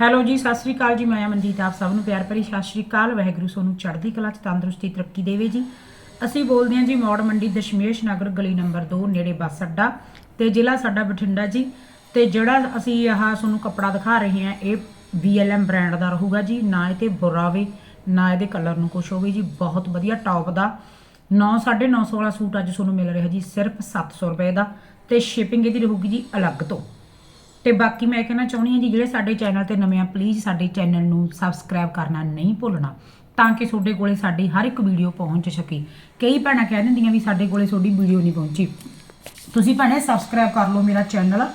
Hello ਜੀ, ਸਤਿ ਸ੍ਰੀ ਅਕਾਲ ਜੀ। ਮੈਂ ਮਨਜੀਤ, ਆਪ ਸਭ ਨੂੰ ਪਿਆਰ ਭਰੀ ਸਤਿ ਸ੍ਰੀ ਅਕਾਲ। ਵਾਹਿਗੁਰੂ ਸੋਨੂੰ ਚੜ੍ਹਦੀ ਕਲਾ ਚ ਤੰਦਰੁਸਤੀ ਤਰੱਕੀ ਦੇਵੇ ਜੀ। ਅਸੀਂ ਬੋਲਦੇ ਹਾਂ ਜੀ ਮੌੜ ਮੰਡੀ ਦਸ਼ਮੇਸ਼ ਨਗਰ ਗਲੀ ਨੰਬਰ 2 ਨੇੜੇ ਬੱਸ ਅੱਡਾ ਤੇ ਜ਼ਿਲ੍ਹਾ ਸਾਡਾ ਬਠਿੰਡਾ ਜੀ। ਤੇ ਜਿਹੜਾ ਅਸੀਂ ਆਹ ਤੁਹਾਨੂੰ ਕੱਪੜਾ ਦਿਖਾ ਰਹੇ ਹਾਂ, ਇਹ BLM ਬ੍ਰਾਂਡ ਦਾ ਰਹੂਗਾ ਜੀ। ਨਾ ਇਹ ਤੇ ਬੁਰਾਵੇ ਨਾ ਇਹਦੇ ਕਲਰ ਨੂੰ ਕੁਛ ਹੋਵੇ ਜੀ। ਬਹੁਤ ਵਧੀਆ ਟੌਪ ਦਾ। 9 950 ਵਾਲਾ ਸੂਟ ਅੱਜ ਤੁਹਾਨੂੰ ਮਿਲ ਰਿਹਾ ਜੀ, ਸਿਰਫ 700 ਰੁਪਏ ਦਾ। ਤੇ ਸ਼ਿਪਿੰਗ ਇਹਦੀ ਰਹੂਗੀ ਜੀ ਅਲੱਗ ਤੋਂ। ਤੇ ਬਾਕੀ ਮੈਂ ਕਹਿਣਾ ਚਾਹੁੰਦੀ ਹਾਂ ਜੀ, ਜਿਹੜੇ ਸਾਡੇ ਚੈਨਲ ਤੇ ਨਵੇਂ ਆ ਪਲੀਜ਼ ਸਾਡੇ ਚੈਨਲ ਨੂੰ ਸਬਸਕ੍ਰਾਈਬ ਕਰਨਾ ਨਹੀਂ ਭੁੱਲਣਾ, ਤਾਂ ਕਿ ਤੁਹਾਡੇ ਕੋਲੇ ਸਾਡੀ ਹਰ ਇੱਕ ਵੀਡੀਓ ਪਹੁੰਚ ਸਕੇ। ਕਈ ਭੈਣਾਂ ਕਹਿ ਦਿੰਦੀਆਂ ਵੀ ਸਾਡੇ ਕੋਲੇ ਤੁਹਾਡੀ ਵੀਡੀਓ ਨਹੀਂ ਪਹੁੰਚੀ। ਤੁਸੀਂ ਭੈਣੇ ਸਬਸਕ੍ਰਾਈਬ ਕਰ ਲਓ ਮੇਰਾ ਚੈਨਲ,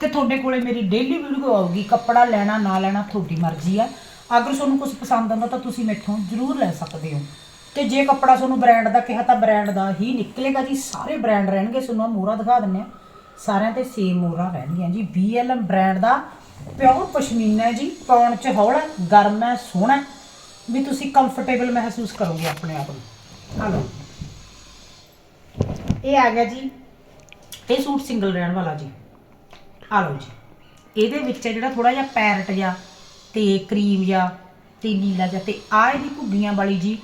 ਤੇ ਤੁਹਾਡੇ ਕੋਲੇ ਮੇਰੀ ਡੇਲੀ ਵੀਡੀਓ ਆਊਗੀ, ਕੱਪੜਾ ਲੈਣਾ, ਨਾ ਲੈਣਾ, ਤੁਹਾਡੀ ਮਰਜ਼ੀ ਆ। ਅਗਰ ਤੁਹਾਨੂੰ ਕੁਝ ਪਸੰਦ ਆਉਂਦਾ ਤਾਂ ਤੁਸੀਂ ਮੈਥੋਂ ਜ਼ਰੂਰ ਲੈ ਸਕਦੇ ਹੋ। ਤੇ ਜੇ ਕੱਪੜਾ ਤੁਹਾਨੂੰ ਬ੍ਰਾਂਡ ਦਾ ਕਿਹਾ ਤਾਂ ਬ੍ਰਾਂਡ ਦਾ ਹੀ ਨਿਕਲੇਗਾ ਜੀ, ਸਾਰੇ ਬ੍ਰਾਂਡ ਰਹਿਣਗੇ, ਤੁਹਾਨੂੰ ਆਹ ਦਿਖਾ ਦਿੰਨੇ ਆ ਸਾਰਿਆਂ ਤੇ ਸੇਮ ਮੋਹਰਾਂ ਰਹਿਣਗੀਆਂ ਜੀ। BLM ਬ੍ਰਾਂਡ ਦਾ ਪਿਓਰ ਪਸ਼ਮੀਨਾ ਹੈ ਜੀ। ਪਾਉਣ ਚ ਹੌਲਾ ਹੈ, ਗਰਮ ਹੈ ਸੋਹਣਾ ਹੈ, ਵੀ ਤੁਸੀਂ ਕੰਫਰਟੇਬਲ ਮਹਿਸੂਸ ਕਰੋਗੇ ਆਪਣੇ ਆਪ ਨੂੰ। ਆ ਲਓ ਇਹ ਆ ਗਿਆ ਜੀ। ਇਹ ਸੂਟ ਸਿੰਗਲ ਰਹਿਣ ਵਾਲਾ ਜੀ। ਆ ਲਓ ਜੀ। ਇਹਦੇ ਵਿੱਚ ਹੈ ਜਿਹੜਾ ਥੋੜਾ ਜਿਹਾ ਪੈਰਟ ਜਿਹਾ ਤੇ ਕਰੀਮ ਜਿਹਾ ਤੇ ਨੀਲਾ ਜਿਹਾ ਤੇ ਆ ਇਹਦੀ ਘੁੱਗੀਆਂ ਵਾਲੀ ਜੀ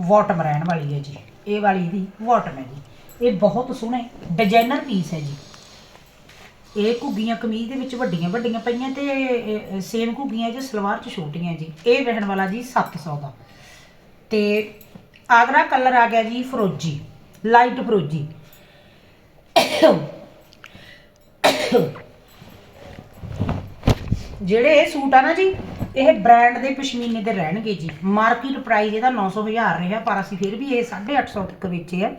ਵਾਟਮ ਰਹਿਣ ਵਾਲੀ ਹੈ ਜੀ। ਇਹ ਵਾਲੀ ਇਹਦੀ ਵਾਟਮ ਹੈ ਜੀ। ਇਹ ਬਹੁਤ ਸੋਹਣੇ ਡਿਜ਼ਾਈਨਰ ਪੀਸ ਹੈ ਜੀ। ਇਹ ਘੁੱਗੀਆਂ ਕਮੀਜ਼ ਦੇ ਵਿੱਚ ਵੱਡੀਆਂ ਵੱਡੀਆਂ ਪਈਆਂ ਤੇ ਸੇਮ ਘੁੱਗੀਆਂ ਜੀ ਸਲਵਾਰ ਚ ਛੋਟੀਆਂ ਜੀ, ਇਹ ਰਹਿਣ ਵਾਲਾ ਜੀ 700 ਦਾ। ਤੇ ਆਗਰਾ ਕਲਰ ਆ ਗਿਆ ਜੀ ਫਰੋਜੀ ਲਾਈਟ ਫਰੋਜੀ। ਜਿਹੜੇ ਇਹ ਸੂਟ ਆ ਨਾ ਜੀ, ਇਹ ਬ੍ਰਾਂਡ ਦੇ ਪਸ਼ਮੀਨੇ ਦੇ ਰਹਿਣਗੇ ਜੀ। ਮਾਰਕੀਟ ਪ੍ਰਾਈਸ ਇਹਦਾ 900 ਹਜ਼ਾਰ ਰਿਹਾ, ਪਰ ਅਸੀਂ ਫਿਰ ਵੀ ਇਹ 850 ਤੱਕ ਵੇਚੇ ਆ।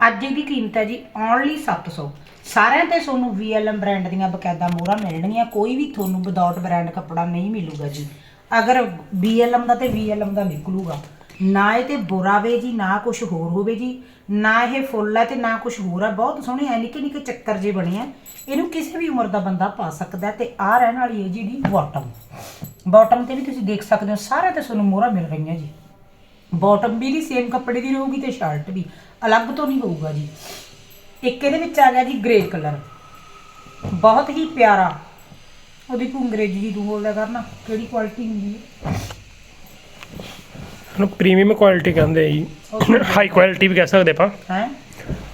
ਅੱਜ ਇਹਦੀ ਕੀਮਤ ਹੈ ਜੀ ਓਨਲੀ 700 ਸਾਰਿਆਂ ਤੇ ਤੁਹਾਨੂੰ VLM ਬ੍ਰਾਂਡ ਦੀਆਂ ਬਕਾਇਦਾ ਮੋਹਰਾਂ ਮਿਲਣਗੀਆਂ, ਕੋਈ ਵੀ ਤੁਹਾਨੂੰ ਵਿਦਆਊਟ ਬ੍ਰਾਂਡ ਕੱਪੜਾ ਨਹੀਂ ਮਿਲੂਗਾ ਜੀ। ਅਗਰ BLM ਦਾ ਤੇ VLM ਦਾ ਨਿਕਲੂਗਾ, ਨਾ ਇਹ ਤੇ ਬੁਰਾਵੇ ਜੀ, ਨਾ ਕੁਝ ਹੋਰ ਹੋਵੇ ਜੀ, ਨਾ ਇਹ ਫੁੱਲ ਹੈ ਤੇ ਨਾ ਕੁਝ ਹੋਰ ਹੈ। ਬਹੁਤ ਸੋਹਣੇ ਐ ਨਿੱਕੇ ਨਿੱਕੇ ਚੱਕਰ ਜੇ ਬਣੇ ਆ ਇਹਨੂੰ ਕਿਸੇ ਵੀ ਉਮਰ ਦਾ ਬੰਦਾ ਪਾ ਸਕਦਾ ਹੈ ਤੇ ਆ ਰਹਿਣ ਵਾਲੀ ਹੈ ਜੀ ਦੀ ਬਾਟਮ ਬਾਟਮ ਤੇ ਵੀ ਤੁਸੀਂ ਦੇਖ ਸਕਦੇ ਹੋ ਸਾਰੇ ਤੇ ਤੁਹਾਨੂੰ ਮੋਹਰਾਂ ਮਿਲ ਰਹੀਆਂ ਜੀ। ਬਾਟਮ ਵੀ ਦੀ ਸੇਮ ਕੱਪੜੇ ਦੀ ਰਹੂਗੀ ਤੇ ਸ਼ਰਟ ਵੀ। ਅਲੱਗ ਤੋਂ ਨਹੀਂ ਹੋਊਗਾ ਜੀ। ਇੱਕ ਇਹਦੇ ਵਿੱਚ ਆ ਗਿਆ ਜੀ ਗ੍ਰੇ ਕਲਰ ਬਹੁਤ ਹੀ ਪਿਆਰਾ। ਉਹਦੀ ਤੂੰ ਅੰਗਰੇਜ਼ੀ ਦੀ ਤੂੰ ਬੋਲਦਾ ਕਰਨਾ ਕਿਹੜੀ ਕੁਆਲਿਟੀ ਹੁੰਦੀ ਹੈ? ਇਹਨੂੰ ਪ੍ਰੀਮੀਅਮ ਕੁਆਲਿਟੀ ਕਹਿੰਦੇ ਆ ਜੀ. ਹਾਈ ਕੁਆਲਿਟੀ ਵੀ ਕਹਿ ਸਕਦੇ ਆਪਾਂ। ਹੈ?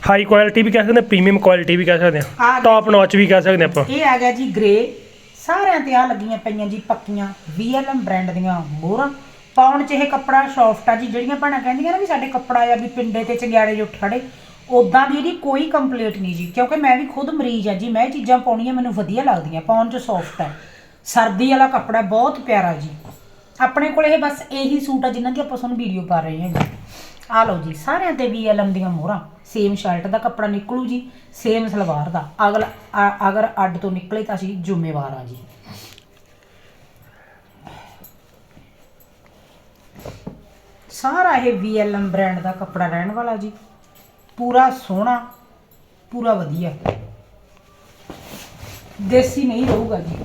ਹਾਈ ਕੁਆਲਿਟੀ ਵੀ ਕਹਿ ਸਕਦੇ ਆ ਪ੍ਰੀਮੀਅਮ ਕੁਆਲਿਟੀ ਵੀ ਕਹਿ ਸਕਦੇ ਆ। ਆ ਟੌਪ ਨੌਚ ਵੀ ਕਹਿ ਸਕਦੇ ਆਪਾਂ। ਇਹ ਆ ਗਿਆ ਜੀ ਗ੍ਰੇ ਸਾਰਿਆਂ ਤੇ ਆ ਲੱਗੀਆਂ ਪਈਆਂ ਜੀ ਪੱਕੀਆਂ। VLM ਬ੍ਰਾਂਡ ਦੀਆਂ ਮੋਹਰਾਂ। ਪਾਉਣ ਚ ਇਹ ਕੱਪੜਾ ਸੌਫਟ ਆ ਜੀ। ਜਿਹੜੀਆਂ ਭੈਣਾਂ ਕਹਿੰਦੀਆਂ ਨਾ ਵੀ ਸਾਡੇ ਕੱਪੜਾ ਆ ਵੀ ਪਿੰਡੇ ਤੇ ਚੰਗਿਆੜੇ ਜੋ ਖੜੇ ਉਦਾਂ ਦੀ ਇਹਦੀ ਕੋਈ ਕੰਪਲੀਟ ਨਹੀਂ ਜੀ। ਕਿਉਂਕਿ ਮੈਂ ਵੀ ਖੁਦ ਮਰੀਜ਼ ਆ ਜੀ, ਮੈਂ ਇਹ ਚੀਜ਼ਾਂ ਪਾਉਣੀਆਂ ਮੈਨੂੰ ਵਧੀਆ ਲੱਗਦੀਆਂ, ਪਾਉਣ ਚ ਸੌਫਟ ਹੈ ਸਰਦੀ ਵਾਲਾ ਕੱਪੜਾ ਬਹੁਤ ਪਿਆਰਾ ਜੀ। ਆਪਣੇ ਕੋਲ ਇਹ ਬਸ ਇਹੀ ਸੂਟ ਆ ਜਿਨ੍ਹਾਂ ਦੀ ਆਪਾਂ ਤੁਹਾਨੂੰ ਵੀਡੀਓ ਪਾ ਰਹੇ ਹਾਂ ਜੀ। ਆ ਲਓ ਜੀ, ਸਾਰਿਆਂ ਤੇ ਵੀ VLM ਦੀਆਂ ਮੋਹਰਾਂ। ਸੇਮ ਸ਼ਰਟ ਦਾ ਕੱਪੜਾ ਨਿਕਲੂ ਜੀ ਸੇਮ ਸਲਵਾਰ ਦਾ। ਅਗਲਾ, ਅ- ਅਗਰ ਅੱਡ ਤੋਂ ਨਿਕਲੇ ਤਾਂ ਅਸੀਂ ਜ਼ਿੰਮੇਵਾਰ ਆ ਜੀ। ਸਾਰਾ ਇਹ VLM ਬ੍ਰਾਂਡ ਦਾ ਕੱਪੜਾ ਰਹਿਣ ਵਾਲਾ ਜੀ। ਪੂਰਾ ਸੋਹਣਾ, ਪੂਰਾ ਵਧੀਆ। ਦੇਸੀ ਨਹੀਂ ਰਹੂਗਾ ਜੀ।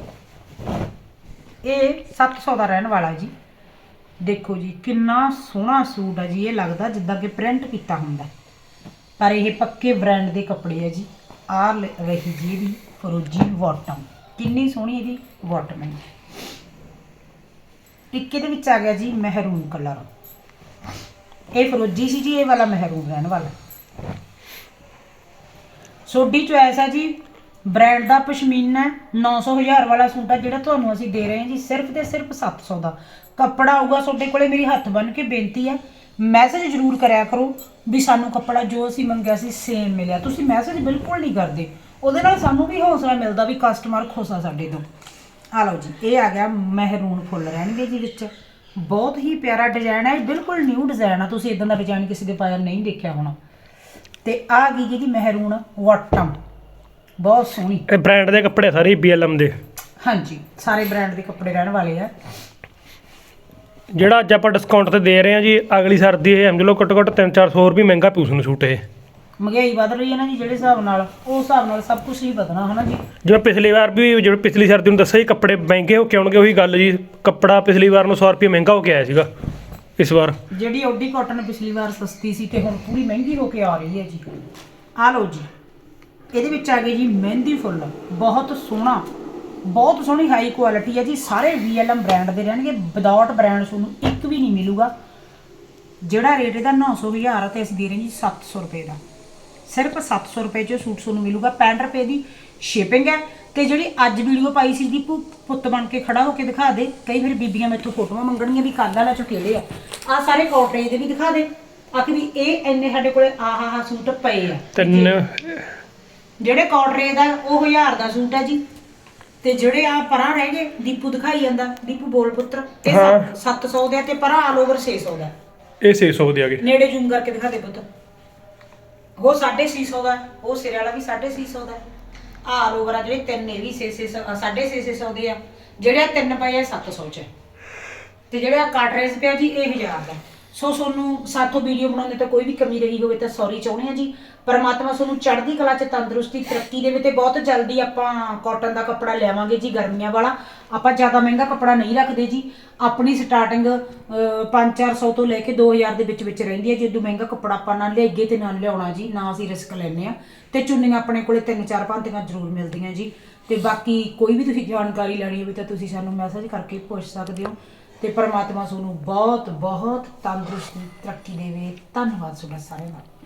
ਇਹ 700 ਦਾ ਰਹਿਣ ਵਾਲਾ ਜੀ। ਦੇਖੋ ਜੀ, ਕਿੰਨਾ ਸੋਹਣਾ ਸੂਟ ਆ ਜੀ। ਇਹ ਲੱਗਦਾ ਜਿੱਦਾਂ ਕਿ ਪ੍ਰਿੰਟ ਕੀਤਾ ਹੁੰਦਾ। ਪਰ ਇਹ ਪੱਕੇ ਬ੍ਰਾਂਡ ਦੇ ਕੱਪੜੇ ਹੈ ਜੀ। ਆ ਰਹੀ ਜੀ ਇਹਦੀ ਫਰੋਜੀ ਬਾਟਮ ਕਿੰਨੀ ਸੋਹਣੀ ਇਹਦੀ ਬਾਟਮ ਹੈ ਇੱਕ ਇਹਦੇ ਵਿੱਚ ਆ ਗਿਆ ਜੀ ਮਹਿਰੂਨ ਕਲਰ ਇਹ ਫਰੋਜੀ ਸੀ ਜੀ ਇਹ ਵਾਲਾ ਮਹਿਰੂਨ ਰਹਿਣ ਵਾਲਾ। ਸੋਡੀ ਚੁਆਇਸ ਹੈ ਜੀ ਬ੍ਰਾਂਡ ਦਾ ਪਸ਼ਮੀਨਾ 900 ਹਜ਼ਾਰ ਵਾਲਾ ਸੂਟ ਆ ਜਿਹੜਾ ਤੁਹਾਨੂੰ ਅਸੀਂ ਦੇ ਰਹੇ ਹਾਂ ਜੀ, ਸਿਰਫ ਤੇ ਸਿਰਫ 700 ਦਾ। ਕੱਪੜਾ ਆਊਗਾ ਤੁਹਾਡੇ ਕੋਲੇ, ਮੇਰੀ ਹੱਥ ਬੰਨ ਕੇ ਬੇਨਤੀ ਹੈ ਮੈਸੇਜ ਜ਼ਰੂਰ ਕਰਿਆ ਕਰੋ ਵੀ ਸਾਨੂੰ ਕੱਪੜਾ ਜੋ ਅਸੀਂ ਮੰਗਿਆ ਸੀ ਸੇਮ ਮਿਲਿਆ। ਤੁਸੀਂ ਮੈਸੇਜ ਬਿਲਕੁਲ ਨਹੀਂ ਕਰਦੇ। ਉਹਦੇ ਨਾਲ ਸਾਨੂੰ ਵੀ ਹੌਸਲਾ ਮਿਲਦਾ ਵੀ ਕਸਟਮਰ ਖੁਸ਼ ਆ ਸਾਡੇ ਤੋਂ। ਆ ਲਓ ਜੀ, ਇਹ ਆ ਗਿਆ ਮਹਿਰੂਨ ਫੁੱਲ ਰਹਿਣਗੇ ਜੀ ਵਿੱਚ। ਬਹੁਤ ਹੀ ਪਿਆਰਾ ਡਿਜ਼ਾਈਨ ਹੈ ਇਹ ਬਿਲਕੁਲ ਨਿਊ ਡਿਜ਼ਾਈਨ ਆ। ਤੁਸੀਂ ਇਦਾਂ ਦਾ ਡਿਜ਼ਾਈਨ ਕਿਸੇ ਦੇ ਪਾਇਆ ਨਹੀਂ ਦੇਖਿਆ ਹੋਣਾ। ਤੇ ਆ ਗਈ ਜੀ ਦੀ ਮਹਿਰੂਨ ਵਾਟਮ। ਬਹੁਤ ਸੋਹਣੀ। ਇਹ ਬ੍ਰਾਂਡ ਦੇ ਕੱਪੜੇ ਸਾਰੇ BLM ਦੇ। ਹਾਂਜੀ ਸਾਰੇ ਬ੍ਰਾਂਡ ਦੇ ਕੱਪੜੇ ਰਹਿਣ ਵਾਲੇ ਆ। ਜਿਹੜਾ ਅੱਜ ਆਪਾਂ ਡਿਸਕਾਊਂਟ ਤੇ ਦੇ ਰਹੇ ਹਾਂ ਜੀ ਅਗਲੀ ਸਰਦੀ ਇਹ ਸਮਝ ਲਓ ਘੱਟੋ ਘੱਟ 3-400 ਹੋਰ ਵੀ ਮਹਿੰਗਾ ਪਿਊ ਤੁਹਾਨੂੰ ਸੂਟ ਇਹ। ਮਹਿੰਗਾਈ ਵੱਧ ਰਹੀ ਹੈ ਨਾ ਜੀ ਜਿਹੜੇ ਹਿਸਾਬ ਨਾਲ ਉਸ ਹਿਸਾਬ ਨਾਲ ਸਭ ਕੁਝ ਹੀ ਵਧਣਾ ਹਨਾ ਜੀ? ਜਿਵੇਂ ਪਿਛਲੀ ਵਾਰ ਵੀ ਜਿਵੇਂ ਪਿਛਲੀ ਸਰਦੀ ਨੂੰ ਦੱਸਿਆ ਜੀ ਕੱਪੜੇ ਮਹਿੰਗੇ ਹੋ ਕੇ ਆਉਣਗੇ ਉਹੀ ਗੱਲ ਜੀ। ਕੱਪੜਾ ਪਿਛਲੀ ਵਾਰ ਨੂੰ 100 ਰੁਪਏ ਮਹਿੰਗਾ ਹੋ ਕੇ ਆਇਆ ਸੀਗਾ ਇਸ ਵਾਰ। ਜਿਹੜੀ ਓਡੀ ਕਾਟਨ ਪਿਛਲੀ ਵਾਰ ਸਸਤੀ ਸੀ ਤੇ ਹੁਣ ਪੂਰੀ ਮਹਿੰਗੀ ਹੋ ਕੇ ਆ ਰਹੀ ਹੈ ਜੀ। ਆ ਲਓ ਜੀ ਇਹਦੇ ਵਿੱਚ ਆ ਗਈ ਜੀ ਮਹਿੰਦੀ ਫੁੱਲ ਬਹੁਤ ਸੋਹਣਾ ਬਹੁਤ ਸੋਹਣੀ ਹਾਈ ਕੁਆਲਿਟੀ ਹੈ ਜੀ। ਸਾਰੇ VLM ਬ੍ਰਾਂਡ ਦੇ ਰਹਿਣਗੇ ਵਿਦਆਊਟ ਬ੍ਰਾਂਡ ਤੁਹਾਨੂੰ ਇੱਕ ਵੀ ਨਹੀਂ ਮਿਲੂਗਾ। ਜਿਹੜਾ ਰੇਟ ਇਹਦਾ 900 ਹਜ਼ਾਰ ਤੇ ਅਸੀਂ ਦੇ ਰਹੇ ਜੀ 700 ਰੁਪਏ ਦਾ। ਸਿਰਫ 700 ਰੁਪਏ 'ਚ ਸੂਟ ਤੁਹਾਨੂੰ ਮਿਲੂਗਾ 65 ਰੁਪਏ ਦੀ ਸ਼ਿਪਿੰਗ ਹੈ ਤੇ ਜਿਹੜੀ ਅੱਜ ਵੀਡੀਓ ਪਾਈ ਸੀ ਦੀਪੂ ਪੁੱਤ ਬਣ ਕੇ ਖੜਾ ਹੋ ਕੇ ਦਿਖਾ ਦੇ। ਕਈ ਵਾਰ ਬੀਬੀਆਂ ਮੈਥੋਂ ਫੋਟੋਆਂ ਮੰਗਣਗੀਆਂ ਵੀ ਕੱਲ ਵਾਲਾ ਚ ਕਿਹੜੇ ਆ। ਆ ਸਾਰੇ ਕੋਟਰੇ ਦੇ ਵੀ ਦਿਖਾ ਦੇ। ਆ ਕਿ ਵੀ ਇਹ ਇੰਨੇ ਸਾਡੇ ਕੋਲੇ ਆਹ ਆਹ ਸੂਟ ਪਏ ਆ। ਤਿੰਨ ਜਿਹੜੇ ਕੋਟਰੇ ਦਾ ਉਹ 1000 ਦਾ ਸੂਟ ਹੈ ਜੀ। ਤੇ ਜਿਹੜੇ ਆ ਪਰਾਂ ਰਹਿ ਗਏ ਦੀਪੂ ਦਿਖਾਈ ਜਾਂਦਾ। ਦੀਪੂ ਬੋਲ ਪੁੱਤਰ ਇਹ ਹਾਂ। 700 ਦਾ ਤੇ ਪਰਾਂ ਆਲ ਓਵਰ 600 ਦਾ। ਇਹ 600 ਦੇ ਆ ਗਏ। ਨੇੜੇ ਜ਼ੂਮ ਕਰਕੇ ਦਿਖਾ ਦੇ ਪੁੱਤ। ਉਹ 650 ਦਾ ਹੈ, ਉਹ ਸਿਰੇ ਵਾਲਾ ਵੀ 650 ਦਾ। ਹੈ। ਆਹ ਆਲ ਓਵਰ ਆ ਜਿਹੜੇ ਤਿੰਨ ਇਹ ਵੀ 600 650 ਦੇ ਆ। ਜਿਹੜੇ ਆ ਤਿੰਨ ਪਏ ਆ 700 ਚ। ਤੇ ਜਿਹੜਾ ਕਾਟਰੇਜ ਪਿਆ ਜੀ ਇਹ 1000 ਦਾ। ਸੋ ਤੁਹਾਨੂੰ ਸਾਥੋਂ ਵੀਡੀਓ ਬਣਾਉਂਦੇ ਤਾਂ ਕੋਈ ਵੀ ਕਮੀ ਰਹੀ ਹੋਵੇ ਤਾਂ ਸੌਰੀ ਚਾਹੁੰਦੇ ਆ ਜੀ। ਪਰਮਾਤਮਾ ਤੁਹਾਨੂੰ ਚੜ੍ਹਦੀ ਕਲਾ 'ਚ, ਤੰਦਰੁਸਤੀ, ਤਰੱਕੀ ਦੇਵੇ ਤੇ ਬਹੁਤ ਜਲਦੀ ਆਪਾਂ ਕਾਟਨ ਦਾ ਕੱਪੜਾ ਲਿਆਵਾਂਗੇ ਜੀ, ਗਰਮੀਆਂ ਵਾਲਾ। ਆਪਾਂ ਜ਼ਿਆਦਾ ਮਹਿੰਗਾ ਕੱਪੜਾ ਨਹੀਂ ਰੱਖਦੇ ਜੀ। ਆਪਣੀ ਸਟਾਰਟਿੰਗ 5-400 ਤੋਂ ਲੈ ਕੇ 2000 ਦੇ ਵਿੱਚ ਵਿੱਚ ਰਹਿੰਦੀ ਹੈ। ਜੇ ਮਹਿੰਗਾ ਕੱਪੜਾ ਆਪਾਂ ਨਾ ਲਿਆਈਏ ਤੇ ਨਾ ਲਿਆਉਣਾ ਜੀ, ਨਾ ਅਸੀਂ ਰਿਸਕ ਲੈਂਦੇ ਆ ਤੇ ਚੁੰਨੀਆਂ ਆਪਣੇ ਕੋਲੇ 3-4 ਭਾਂਤੀਆਂ ਜ਼ਰੂਰ ਮਿਲਦੀਆਂ ਜੀ। ਤੇ ਬਾਕੀ ਕੋਈ ਵੀ ਤੁਸੀਂ ਜਾਣਕਾਰੀ ਲੈਣੀ ਹੋਵੇ ਤਾਂ ਤੁਸੀਂ ਸਾਨੂੰ ਮੈਸੇਜ ਕਰਕੇ ਪੁੱਛ ਸਕਦੇ ਹੋ। ਤੇ ਪਰਮਾਤਮਾ ਤੁਹਾਨੂੰ ਬਹੁਤ ਬਹੁਤ ਤੰਦਰੁਸਤੀ ਤਰੱਕੀ ਦੇਵੇ। ਧੰਨਵਾਦ ਤੁਹਾਡਾ ਸਾਰਿਆਂ ਦਾ।